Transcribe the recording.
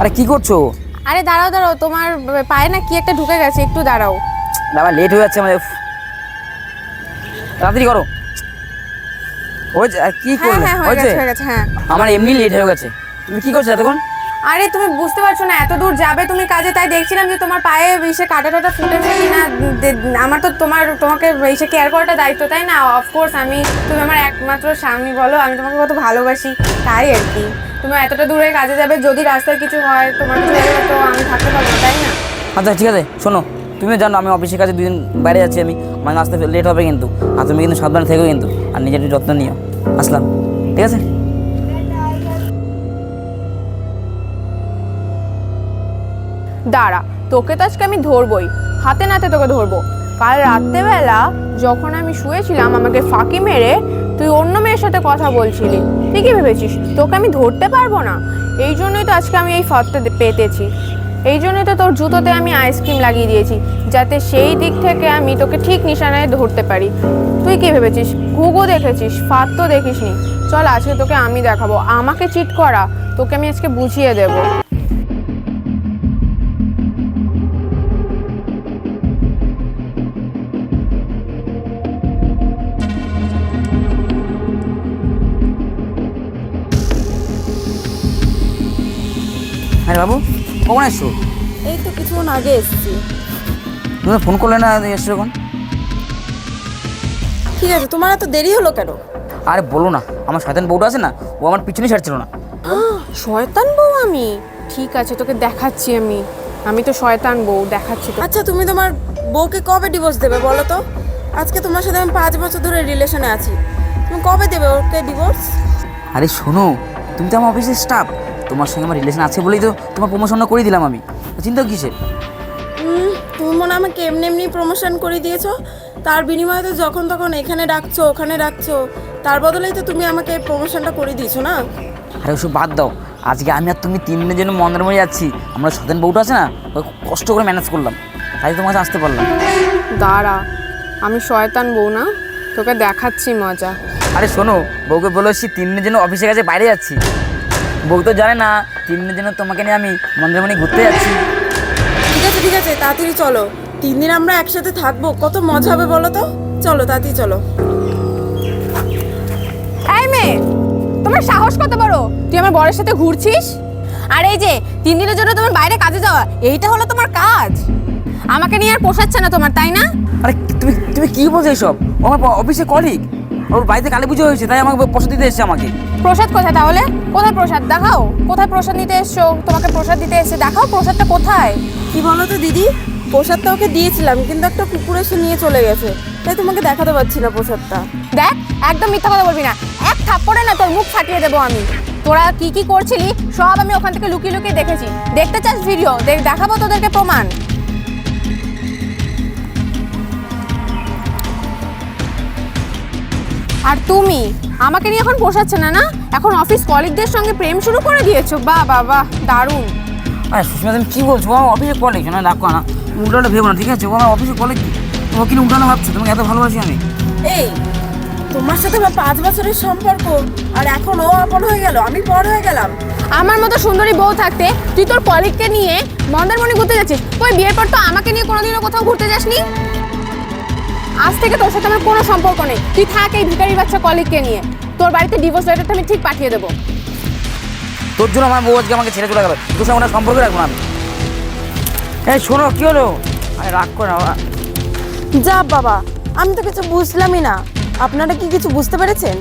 আরে কি করছ? আরে দাঁড়াও দাঁড়াও তোমার পায়ে না কি একটা ঢুকে গেছে একটু দাঁড়াও। আমার লেট হয়ে যাচ্ছে আমাদের। তাড়াতাড়ি করো। ওই যে, আর কি হ্যাঁ করলে? হ্যাঁ হয়ে হয়েছে হয়ে হ্যাঁ। আমার এমনি লেট হয়ে গেছে। তুমি কি করছ এতক্ষণ? আরে তুমি বুঝতে পারছ না এত দূর যাবে তুমি কাজে তাই দেখছিলাম যে তোমার পায়ে এসে কাটা টাটা ফুটেছে কি না আমার তো তোমার তোমাকে এসে কেয়ার করাটা দায়িত্ব তাই না? অফকোর্স আমি তুমি আমার একমাত্র স্বামী বলো আমি তোমাকে কত ভালোবাসি তাই আর কি। তুমি এতটা দূরে কাজে যাবে যদি রাস্তায় কিছু হয় তোমার তো আমি থাকতে পারব তাই না? আচ্ছা ঠিক আছে শোনো তুমিও জানো আমি অফিসের কাছে দুদিন বাইরে যাচ্ছি আমি মানে আসতে লেট হবে কিন্তু আর তুমি কিন্তু সাবধানে থেকো কিন্তু আর নিজের যত্ন নিও। আসলাম ঠিক আছে? দাঁড়া তোকে তো আজকে আমি ধরবই হাতে নাতে তোকে ধরবো। কাল রাত্রেবেলা যখন আমি শুয়েছিলাম আমাকে ফাঁকি মেরে তুই অন্য মেয়ের সাথে কথা বলছিলি। তুই ভেবেছিস? তোকে আমি ধরতে পারব না? এই জন্যই তো আজকে আমি এই ফাঁদটা দে- পেতেছি। এই জন্যই তো তোর জুতোতে আমি আইসক্রিম লাগিয়ে দিয়েছি, যাতে সেই দিক থেকে আমি তোকে ঠিক নিশানায় ধরতে পারি। তুই কি ভেবেছিস? ঘুঘু দেখেছিস? ফাঁদ তো দেখিসনি। চল আজকে তোকে আমি দেখাবো। আমাকে চিট করা। তোকে আমি আজকে বুঝিয়ে দেবো। হ্যাঁ বাবু। কখন এসছো? এই তো কিছুক্ষণ আগে এসেছি। তুমি ফোন করলে না এসছো এখন ঠিক আছে তোমার এত দেরি হলো কেন? আরে বলো না আমার শয়তান বউটা আছে না ও আমার পিছনে ছাড়ছিল না। শয়তান বউ আমি? ঠিক আছে তোকে দেখাচ্ছি আমি। আমি তো শয়তান বউ দেখাচ্ছি তো আচ্ছা তুমি তোমার বউকে কবে ডিভোর্স দেবে বলো তো? আজকে তোমার সাথে আমি পাঁচ বছর ধরে রিলেশনে আছি। তুমি কবে দেবে ওকে ডিভোর্স আরে শোনো তুমি তো আমার অফিসের স্টাফ তোমার সঙ্গে আমার রিলেশন আছে বলেই তো তোমার প্রমোশনটা করে দিলাম আমি। চিন্তা কিসের? তুমি মনে আমাকে এমনি এমনি প্রমোশন করে দিয়েছ। তার বিনিময়ে তো যখন তখন এখানে ডাকছো ওখানে ডাকছো তার বদলেই তো তুমি আমাকে প্রমোশনটা করে দিয়েছ না? আরে ওসব বাদ দাও। আজকে আমি আর তুমি তিন দিনের জন্য মন্দারমণি যাচ্ছি আমরা সতেন বউটা আছে না ওই কষ্ট করে ম্যানেজ করলাম। তাই তোমার কাছে আসতে পারলাম। দাঁড়া আমি শয়তান বউ না তোকে দেখাচ্ছি মজা। আরে শোনো বউকে বলেছি তিন দিনের জন্য অফিসের কাছে বাইরে যাচ্ছি। বউ তো জানে না তিন দিনের জন্য তোমাকে নিয়ে আমি মন্দারমণি ঘুরতে যাচ্ছি। ঠিক আছে ঠিক আছে তাড়াতাড়ি চলো। তিন দিন আমরা একসাথে থাকব কত মজা হবে বলো তো? চলো তাড়াতাড়ি চলো। এই মেয়ে তোমার সাহস কত বড়? তুই আমার বরের সাথে ঘুরছিস? আর এই যে তিন দিনের জন্য তোমার বাইরে কাজে যাওয়া এইটা হলো তোমার কাজ। আমাকে নিয়ে আর পোষাচ্ছে না তোমার তাই না? আরে তুমি তুমি কি বলছো এইসব আমার অফিসে কলিগ ওর বাড়িতে কালী পুজো হয়েছে তাই আমাকে প্রসাদ দিতে এসেছে আমাকে। প্রসাদ কোথায় তাহলে? কোথায় প্রসাদ? দেখাও। কোথায় প্রসাদ নিতে এসছো? তোমাকে প্রসাদ দিতে এসে দেখাও প্রসাদটা কোথায়? কি বলো তো দিদি? প্রসাদটা ওকে দিয়েছিলাম কিন্তু একটা কুকুর এসে নিয়ে চলে গেছে। তাই তোমাকে দেখাতে পারছি না প্রসাদটা। দেখ একদম মিথ্যা কথা বলবি না। এক থাপ্পড়ে না তোর মুখ ফাটিয়ে দেবো আমি। তোরা কি কি করছিলি সব আমি ওখান থেকে লুকিয়ে লুকিয়ে দেখেছি। দেখতে চাস ভিডিও? দেখ দেখাবো তোদেরকে প্রমাণ। আর তুমি? আমাকে নিয়ে এখন পোষাচ্ছে না না? এখন অফিস কলিগদের সঙ্গে প্রেম শুরু করে দিয়েছ। বাহ বাহ বাহ দারুণ। আরে সুস্মিতা তুমি কী বলছো? আমার অফিসে কলিগ না দেখো না। উল্টাটা ভেবো না ঠিক আছে? ও আমার অফিসে কলিগ ও কিনা উল্টানো ভাবছ? তোমাকে এত ভালোবাসি আমি। এই তোমার সাথে আমার পাঁচ বছরের সম্পর্ক। আর এখন ও আপন হয়ে গেল আমি পর হয়ে গেলাম। আমার মতো সুন্দরী বউ থাকতে তুই তোর কলিগকে নিয়ে মন্দারমণি ঘুরতে যাচ্ছিস। ওই বিয়ের পর তো আমাকে নিয়ে কোনোদিনও কোথাও ঘুরতে যাসনি? আজ থেকে তোর সাথে আমার কোনো সম্পর্ক নেই। তুই থাক এই ভিকারির বাচ্চা কলিগকে নিয়ে। তোর বাড়িতে ডিভোর্স লেটারটা আমি ঠিক পাঠিয়ে দেবো। তোর জন্য আমার বউ আজকে আমাকে ছেড়ে চলে গেল। তোর সঙ্গে ওনার সম্পর্ক রাখব আমি। এই শোনো কি হলো? আরে রাগ করে। যা বাবা আমি তো কিছু বুঝলামই না। আপনারা কি কিছু বুঝতে পেরেছেন?